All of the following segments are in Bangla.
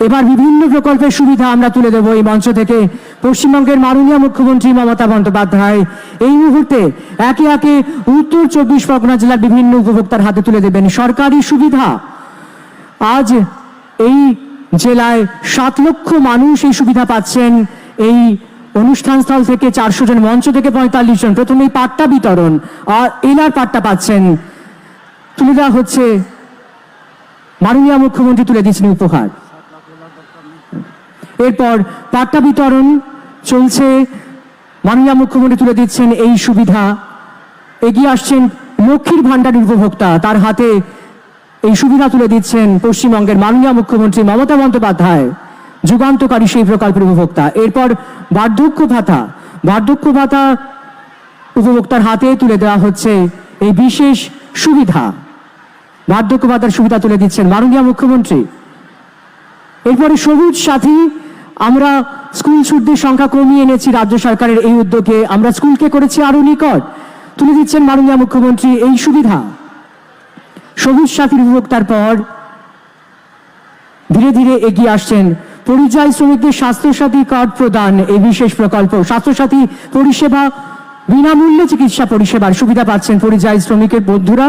এবার বিভিন্ন প্রকল্পের সুবিধা আমরা তুলে দেব এই মঞ্চ থেকে। পশ্চিমবঙ্গের মাননীয় মুখ্যমন্ত্রী মমতা বন্দ্যোপাধ্যায় এই মুহূর্তে একে একে উত্তর চব্বিশ পরগনা জেলার বিভিন্ন উপভোক্তার হাতে তুলে দেবেন। সরকারি সুবিধা, আজ এই জেলায় সাত লক্ষ মানুষ এই সুবিধা পাচ্ছেন। এই অনুষ্ঠান স্থল থেকে চারশো জন, মঞ্চ থেকে পঁয়তাল্লিশ জন। প্রথমেই পাট্টা বিতরণ, আর এলার পাট্টা পাচ্ছেন। তুলে দেওয়া হচ্ছে। মাননীয় মুখ্যমন্ত্রী তুলে দিয়েছেন উপহার। এরপর পাট্টা বিতরণ চলছে। মাননীয় মুখ্যমন্ত্রী তুলে দিচ্ছেন এই সুবিধা। এগিয়ে আসছেন লক্ষ্মীর ভাণ্ডারের উপভোক্তা। তার হাতে এই সুবিধা তুলে দিচ্ছেন পশ্চিমবঙ্গের মাননীয় মুখ্যমন্ত্রী মমতা বন্দ্যোপাধ্যায়, যুগান্তকারী সেই প্রকল্পের উপভোক্তা। এরপর বার্ধক্য ভাতা। বার্ধক্য ভাতা উপভোক্তার হাতে তুলে দেওয়া হচ্ছে এই বিশেষ সুবিধা। বার্ধক্য ভাতার সুবিধা তুলে দিচ্ছেন মাননীয় মুখ্যমন্ত্রী। এরপরে সবুজ সাথী আমরা স্কুল ছুটদের সংখ্যা কমিয়ে এনেছি রাজ্য সরকারের এই উদ্যোগে। আমরা স্কুলকে করেছি আরও নিকট। তুলে দিচ্ছেন মাননীয় মুখ্যমন্ত্রী এই সুবিধা। সবুজ সাথীর উপভোক্তার পর ধীরে ধীরে এগিয়ে আসছেন পরিযায়ী শ্রমিকদের স্বাস্থ্যসাথী কার্ড প্রদান এই বিশেষ প্রকল্প। স্বাস্থ্যসাথী পরিষেবা বিনামূল্যে চিকিৎসা পরিষেবার সুবিধা পাচ্ছেন পরিযায়ী শ্রমিকের বন্ধুরা।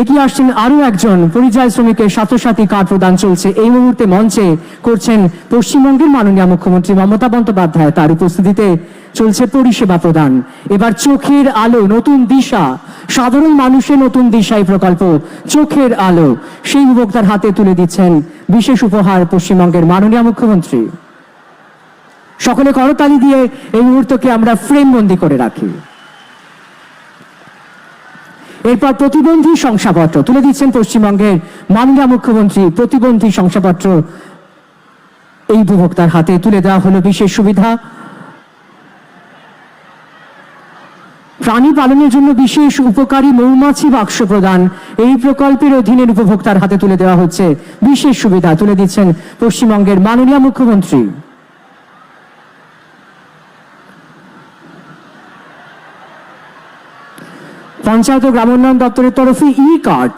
এগিয়ে আসছেন আরও একজন পরিযায়ী শ্রমিকের স্বাস্থ্যসাথী কার্ড প্রদান চলছে। এই মুহূর্তে মঞ্চে করছেন পশ্চিমবঙ্গের মাননীয় মুখ্যমন্ত্রী মমতা বন্দ্যোপাধ্যায়। তার উপস্থিতিতে চলছে পরিষেবা প্রদান। এবার চোখের আলো, নতুন দিশা। সাধারণ মানুষের নতুন দিশা এই প্রকল্প। চোখের আলো। সেই উপভোক্তার হাতে তুলে দিচ্ছেন বিশেষ উপহার পশ্চিমবঙ্গের মাননীয় মুখ্যমন্ত্রী। সকলে করতালি দিয়ে এই মুহূর্তকে আমরা ফ্রেমবন্দি করে রাখি। এরপর প্রতিবন্ধী শংসাপত্র তুলে দিচ্ছেন পশ্চিমবঙ্গের মাননীয় মুখ্যমন্ত্রী। প্রতিবন্ধী শংসাপত্র এই উপভোক্তার হাতে তুলে দেওয়া হলো বিশেষ সুবিধা। প্রাণী পালনের জন্য বিশেষ উপকারী মৌমাছি বাক্স প্রদান। এই প্রকল্পের অধীনের উপভোক্তার হাতে তুলে দেওয়া হচ্ছে বিশেষ সুবিধা। তুলে দিচ্ছেন পশ্চিমবঙ্গের মাননীয় মুখ্যমন্ত্রী। পঞ্চায়েত ও গ্রামোন্নয়ন দপ্তরের তরফে ই কার্ড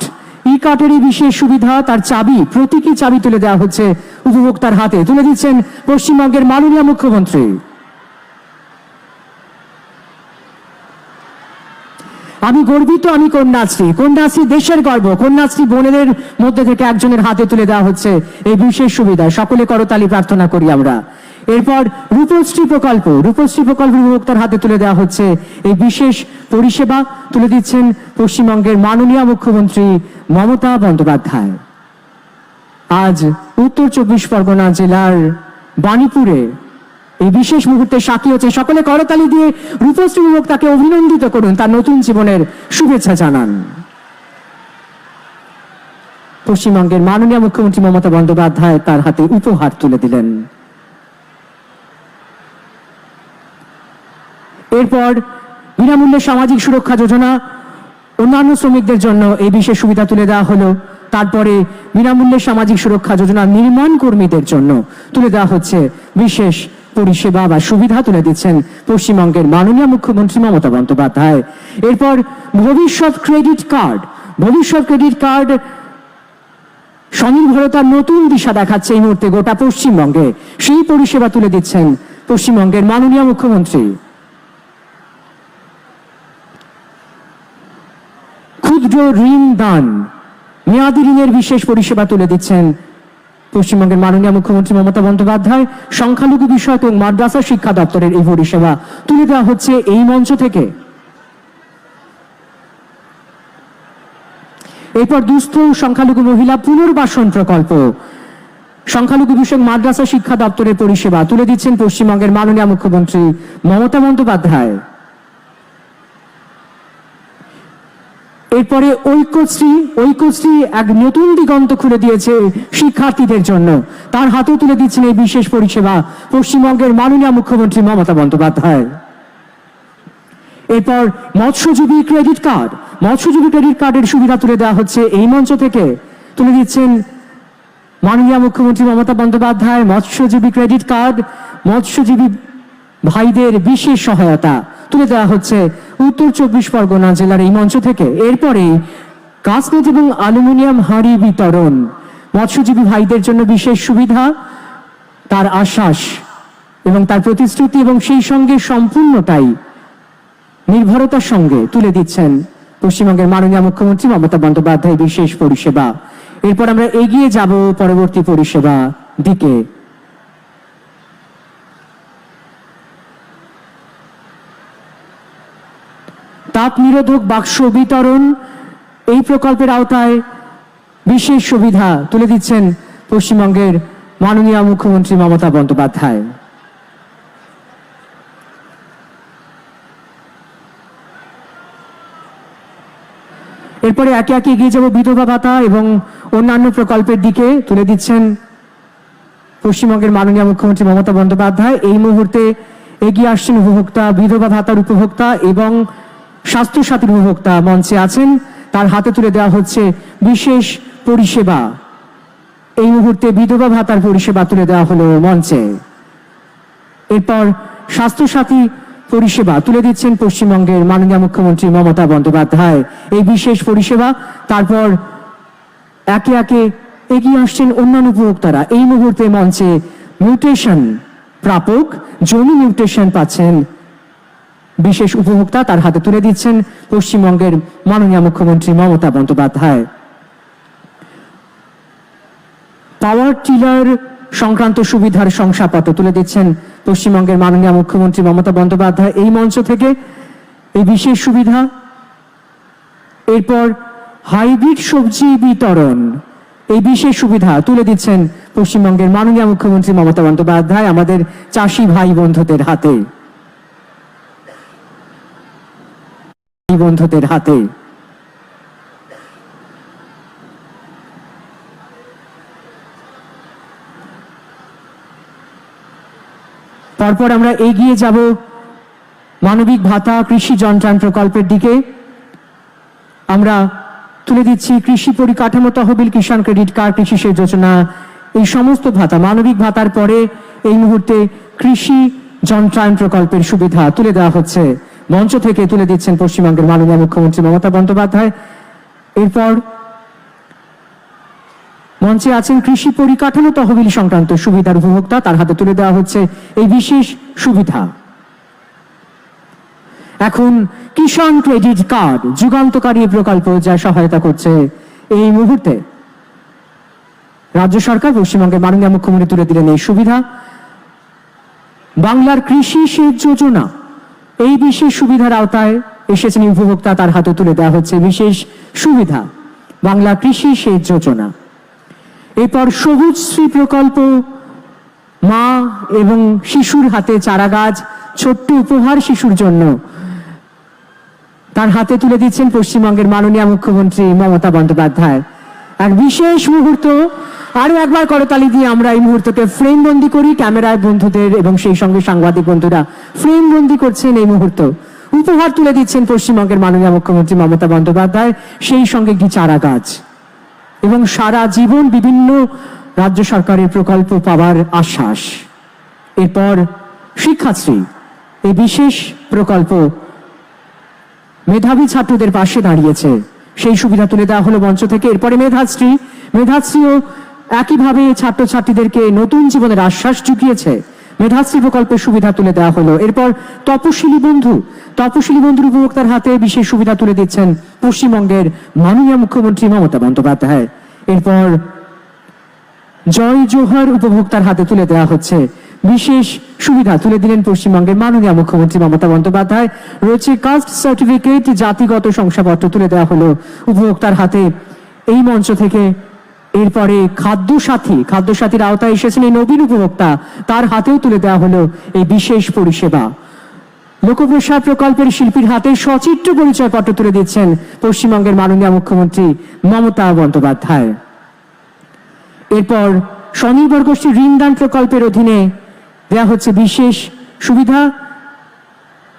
ই কার্ডের এই বিশেষ সুবিধা, তার চাবি, প্রতীকী চাবি তুলে দেওয়া হচ্ছে উপভোক্তার হাতে। তুলে দিচ্ছেন পশ্চিমবঙ্গের মাননীয় মুখ্যমন্ত্রী। আমি গর্বিত, আমি কন্যাশ্রী। কন্যাশ্রী দেশের গর্ব। কন্যাশ্রী বোনেদের মধ্যে থেকে একজনের হাতে তুলে দেওয়া হচ্ছে এই বিশেষ সুবিধা। সকলে করতালি প্রার্থনা করি আমরা। এরপর রূপশ্রী প্রকল্প রূপশ্রী প্রকল্প উপভোক্তার হাতে তুলে দেওয়া হচ্ছে এই বিশেষ পরিষেবা। তুলে দিচ্ছেন পশ্চিমবঙ্গের মাননীয় মুখ্যমন্ত্রী মমতা বন্দ্যোপাধ্যায়। আজ উত্তর চব্বিশ পরগনা জেলার বাণীপুরে এই বিশেষ মুহূর্তে সাক্ষী হচ্ছে। সকলে করতালি দিয়ে রূপশ্রী তাকে অভিনন্দিত করুন, তার নতুন জীবনের শুভেচ্ছা জানান। পশ্চিমবঙ্গের মাননীয় মুখ্যমন্ত্রী মমতা বন্দ্যোপাধ্যায় তার হাতে উপহার তুলে দিলেন। এরপর বিনামূল্যে সামাজিক সুরক্ষা যোজনা অন্যান্য শ্রমিকদের জন্য এই বিশেষ সুবিধা তুলে দেওয়া হলো। তারপরে বিনামূল্যে সামাজিক সুরক্ষা যোজনা নির্মাণ কর্মীদের জন্য তুলে দেওয়া হচ্ছে। বিশেষ পরিষেবা বা সুবিধা তুলে দিচ্ছেন পশ্চিমবঙ্গের মাননীয় মুখ্যমন্ত্রী মমতা বন্দ্যোপাধ্যায়। এরপর ভবিষ্যৎ ক্রেডিট কার্ড। ভবিষ্যৎ ক্রেডিট কার্ড স্বনির্ভরতার নতুন দিশা দেখাচ্ছে এই মুহূর্তে গোটা পশ্চিমবঙ্গে। সেই পরিষেবা তুলে দিচ্ছেন পশ্চিমবঙ্গের মাননীয় মুখ্যমন্ত্রী। ক্ষুদ্র ঋণ দান। মেয়াদি ঋণের বিশেষ পরিষেবা তুলে দিচ্ছেন পশ্চিমবঙ্গের মাননীয় মুখ্যমন্ত্রী মমতা বন্দ্যোপাধ্যায়। সংখ্যালঘু বিষয়ক এবং মাদ্রাসা শিক্ষা দপ্তরের এই পরিষেবা তুলে দেওয়া হচ্ছে এই মঞ্চ থেকে। এরপর দুস্থ সংখ্যালঘু মহিলা পুনর্বাসন প্রকল্প। সংখ্যালঘু বিষয়ক মাদ্রাসা শিক্ষা দপ্তরের পরিষেবা তুলে দিচ্ছেন পশ্চিমবঙ্গের মাননীয় মুখ্যমন্ত্রী মমতা বন্দ্যোপাধ্যায়। এরপরে ঐক্যশ্রী ঐক্যশ্রী এক নতুন দিগন্ত খুলে দিয়েছে শিক্ষার্থীদের জন্য। তার হাতে তুলে দিচ্ছেন এই বিশেষ পরিষেবা পশ্চিমবঙ্গের মাননীয় মুখ্যমন্ত্রী মমতা বন্দ্যোপাধ্যায়। এরপর মৎস্যজীবী ক্রেডিট কার্ড। মৎস্যজীবী ক্রেডিট কার্ডের সুবিধা তুলে দেওয়া হচ্ছে এই মঞ্চ থেকে। তুলে দিচ্ছেন মাননীয় মুখ্যমন্ত্রী মমতা বন্দ্যোপাধ্যায় মৎস্যজীবী ক্রেডিট কার্ড। মৎস্যজীবী ভাইদের বিশেষ সহায়তা। তুলে দেওয়া হচ্ছে উত্তর চব্বিশ পরগনা জেলার এই মঞ্চ থেকে এরপরে কাসমেট এবং অ্যালুমিনিয়াম হাঁড়ি বিতরণ। মৎস্যজীবী ভাইদের জন্য বিশেষ সুবিধা, তার আশ্বাস এবং তার প্রতিশ্রুতি এবং সেই সঙ্গে সম্পূর্ণটাই নির্ভরতার সঙ্গে তুলে দিচ্ছেন পশ্চিমবঙ্গের মাননীয় মুখ্যমন্ত্রী মমতা বন্দ্যোপাধ্যায় বিশেষ পরিষেবা। এরপর আমরা এগিয়ে যাব পরবর্তী পরিষেবা দিকে। তাপ নিরোধক বাক্স বিতরণ এই প্রকল্পের আওতায় বিশেষ সুবিধা তুলে দিচ্ছেন পশ্চিমবঙ্গের মাননীয় মুখ্যমন্ত্রী মমতা বন্দ্যোপাধ্যায়। এরপরে একে একে এগিয়ে যাব বিধবা ভাতা এবং অন্যান্য প্রকল্পের দিকে তুলে দিচ্ছেন পশ্চিমবঙ্গের মাননীয় মুখ্যমন্ত্রী মমতা বন্দ্যোপাধ্যায়। এই মুহূর্তে এগিয়ে আসছেন উপভোক্তা, বিধবা ভাতার উপভোক্তা এবং স্বাস্থ্যসাথীর উপভোক্তা মঞ্চে আছেন। তার হাতে তুলে দেওয়া হচ্ছে বিশেষ পরিষেবা। এই মুহূর্তে বিধবা ভাতার পরিষেবা তুলে দেওয়া হলো মঞ্চে। এরপর স্বাস্থ্যসাথী পরিষেবা তুলে দিচ্ছেন পশ্চিমবঙ্গের মাননীয় মুখ্যমন্ত্রী মমতা বন্দ্যোপাধ্যায়। এই বিশেষ পরিষেবা, তারপর একে একে এগিয়ে আসছেন অন্যান্য উপভোক্তারা। এই মুহূর্তে মঞ্চে মিউটেশন প্রাপক, জমি মিউটেশন পাচ্ছেন বিশেষ উপভোক্তা তার হাতে তুলে দিচ্ছেন পশ্চিমবঙ্গের মাননীয় মুখ্যমন্ত্রী মমতা বন্দ্যোপাধ্যায়। পাওয়ার টিলার সংক্রান্ত সুবিধার শংসাপত্র তুলে দিচ্ছেন পশ্চিমবঙ্গের মাননীয় মুখ্যমন্ত্রী মমতা বন্দ্যোপাধ্যায়। এই মঞ্চ থেকে এই বিশেষ সুবিধা, এরপর হাইব্রিড সবজি বিতরণ। এই বিশেষ সুবিধা তুলে দিচ্ছেন পশ্চিমবঙ্গের মাননীয় মুখ্যমন্ত্রী মমতা বন্দ্যোপাধ্যায় আমাদের চাষি ভাই বন্ধুদের হাতে। বন্ধুদের হাতে। তারপর আমরা এগিয়ে যাব মানবিক ভাতা কৃষি যন্ত্রায়ণ প্রকল্পের দিকে। আমরা তুলে দিচ্ছি কৃষি পরিকাঠামো তহবিল, কিষাণ ক্রেডিট কার্ড, কৃষি সেচ যোজনা, এই সমস্ত ভাতা, মানবিক ভাতার পরে এই মুহূর্তে কৃষি যন্ত্রায়ন প্রকল্পের সুবিধা তুলে দেওয়া হচ্ছে। মঞ্চ থেকে তুলে দিচ্ছেন পশ্চিমবঙ্গের মাননীয় মুখ্যমন্ত্রী মমতা বন্দ্যোপাধ্যায়। এরপর মঞ্চে আছেন কৃষি পরিকাঠামো তহবিল সংক্রান্ত সুবিধার উপভোক্তা। তার হাতে তুলে দেওয়া হচ্ছে এই বিশেষ সুবিধা। এখন কিষাণ ক্রেডিট কার্ড, যুগান্তকারী প্রকল্প যা সহায়তা করছে এই মুহূর্তে। রাজ্য সরকার পশ্চিমবঙ্গের মাননীয় মুখ্যমন্ত্রী তুলে দিলেন এই সুবিধা। বাংলার কৃষি সেচ যোজনা এই বিশেষ সুবিধার আওতায় এসেছেন উপভোক্তা, তার হাতে তুলে দেওয়া হচ্ছে বিশেষ সুবিধা। বাংলা কৃষি সেচ যোজনা। এরপর সবুজ শ্রী প্রকল্প, মা এবং শিশুর হাতে চারা গাছ ছোট্ট উপহার শিশুর জন্য। তার হাতে তুলে দিচ্ছেন পশ্চিমবঙ্গের মাননীয় মুখ্যমন্ত্রী মমতা বন্দ্যোপাধ্যায়। এক বিশেষ মুহূর্ত আরও একবার করতালি দিয়ে আমরা এই মুহূর্তকে ফ্রেম বন্দি করি ক্যামেরায় বন্ধুদের এবং সেই সঙ্গে সাংবাদিক বন্ধুরা। ফ্রেম বন্দি করছেন এই মুহূর্ত। উপহার তুলে দিচ্ছেন পশ্চিমবঙ্গের মাননীয় মুখ্যমন্ত্রী মমতা বন্দ্যোপাধ্যায়, সেই সঙ্গে একটি চারা গাছ? এবং সারা জীবন বিভিন্ন রাজ্য সরকারের প্রকল্প পাওয়ার আশ্বাস। এরপর শিক্ষাশ্রী, এই বিশেষ প্রকল্প মেধাবী ছাত্রদের পাশে দাঁড়িয়েছে। সেই সুবিধা তুলে দেওয়া হলো মঞ্চ থেকে। এরপরে মেধাশ্রী মেধাশ্রীও একইভাবে ছাত্রছাত্রীদেরকে নতুন জীবনের আশ্বাস জুগিয়েছে মেধাশ্রী প্রকল্পের সুবিধা তুলে দেওয়া হলো। এরপর তপশিলি বন্ধু, তপশিলি বন্ধুর উপভোক্তার হাতে বিশেষ সুবিধা তুলে দিচ্ছেন পশ্চিমবঙ্গের মাননীয় মুখ্যমন্ত্রী মমতা বন্দ্যোপাধ্যায়। এরপর জয় জোহর উপভোক্তার হাতে তুলে দেওয়া হচ্ছে। বিশেষ সুবিধা তুলে দিলেন পশ্চিমবঙ্গের মাননীয় মুখ্যমন্ত্রী মমতা বন্দ্যোপাধ্যায়। রয়েছে কাস্ট সার্টিফিকেট, জাতিগত শংসাপত্র তুলে দেওয়া হলো উপভোক্তার হাতে। এই মঞ্চ থেকে এরপরে খাদ্য সাথী খাদ্য সাথীর আওতায় এসেছেন এই নবীন উপভোক্তা। তার হাতেও তুলে দেওয়া হলো এই বিশেষ পরিষেবা। লোকপ্রসাদ প্রকল্পের শিল্পীর হাতে সচিত্র পরিচয়পত্র তুলে দিচ্ছেন পশ্চিমবঙ্গের মাননীয় মুখ্যমন্ত্রী মমতা বন্দ্যোপাধ্যায়। এরপর স্বনির্ভর গোষ্ঠী ঋণদান প্রকল্পের অধীনে দেওয়া হচ্ছে বিশেষ সুবিধা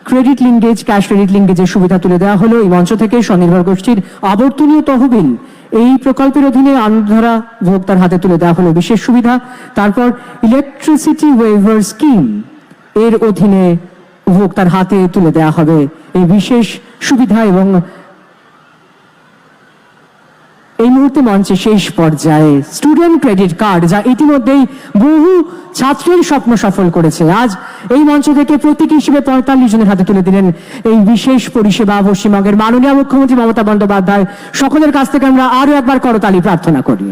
ক্রেডিট লিঙ্গেজ, ক্যাশ ক্রেডিট লিঙ্গেজের সুবিধা তুলে দেওয়া হলো। এই মঞ্চ থেকে স্বনির্ভর গোষ্ঠীর আবর্তনীয় তহবিল এই প্রকল্পের অধীনে আনধারা ভোক্তার হাতে তুলে দেওয়া হলো বিশেষ সুবিধা। তারপর ইলেকট্রিসিটি ওয়েভার স্কিম এর অধীনে উপভোক্তার হাতে তুলে দেওয়া হবে। এই বিশেষ সুবিধা এবং এই মুহূর্তে মঞ্চে শেষ পর্যায়ে স্টুডেন্ট ক্রেডিট কার্ড যা ইতিমধ্যেই বহু ছাত্রের স্বপ্ন সফল করেছে। আজ এই মঞ্চ থেকে প্রতীক হিসেবে পঁয়তাল্লিশ জনের হাতে তুলে দিলেন এই বিশেষ পরিষেবা পশ্চিমবঙ্গের মাননীয় মুখ্যমন্ত্রী মমতা বন্দ্যোপাধ্যায়। সকলের কাছ থেকে আমরা আরও একবার করতালি প্রার্থনা করি।